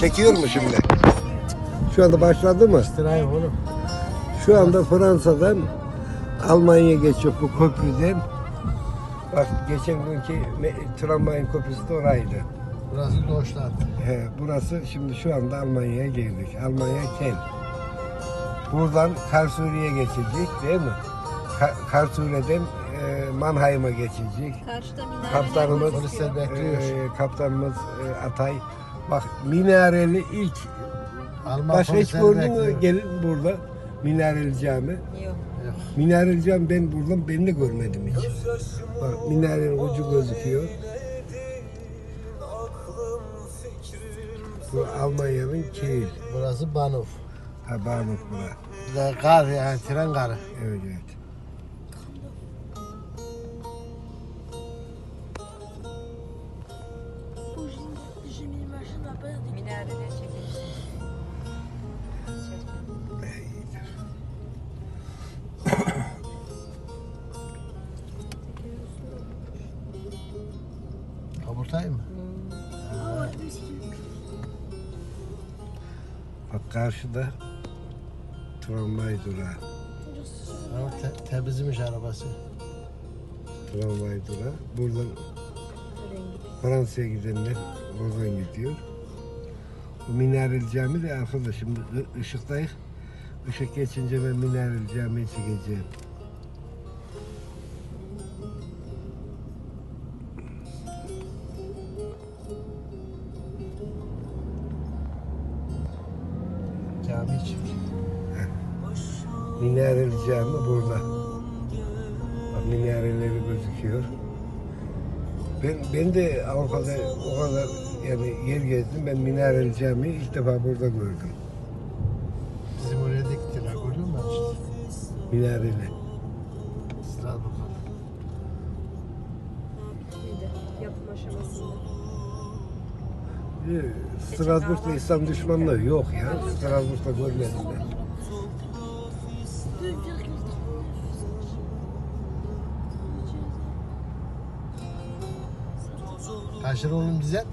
Çekiyor mu şimdi? Şu anda başladı mı? İstirayım oğlum. Şu anda Fransa'dan Almanya'ya geçiyor bu köprüden. Bak geçen günkü tramvayın köprüsü de oraydı. Burası Deutschland. He, burası şimdi şu anda Almanya'ya geldik. Almanya Kel. Buradan Karlsruhe'ye geçecek değil mi? Ka- Karlsruhe'den e, Mannheim'a geçecek. Karşıda Kaptanımız e, kaptanımız e, Atay. Bak minareli ilk Alman başka hiç gördün mü gelin burada minareli cami. Yok. Yok. Minareli cami ben buradan ben de görmedim hiç. Bak minarenin ucu gözüküyor. Bu Almanya'nın Kiel. Burası Bahnhof. Ha Bahnhof bura. Bir de gar yani tren garı. Evet evet. Mis l'image d'un père des Minareler çekilmiş. Kaburtay mı? Bak karşıda tramvay durağı. Ama te- temizmiş arabası. Tramvay durağı. Buradan Fransa'ya gidenler oradan gidiyor. Minareli Cami de arkada şimdi ışıktayız. Işık geçince ben Minareli Cami'yi çekeceğim. Cami için. Minareli Cami burada. Bak minareleri gözüküyor. Ben ben de Avrupa'da o kadar yani yer gezdim. Ben Minareli Cami'yi ilk defa burada gördüm. Bizim oraya da gittiler görüyor musun? Minareli. Bitmedi. Yapım aşamasında. Ee, Strasbourg'da İslam düşmanlığı yok ya. Strasbourg'da görmedim ben. 2,39. Kaç lira oğlum bize?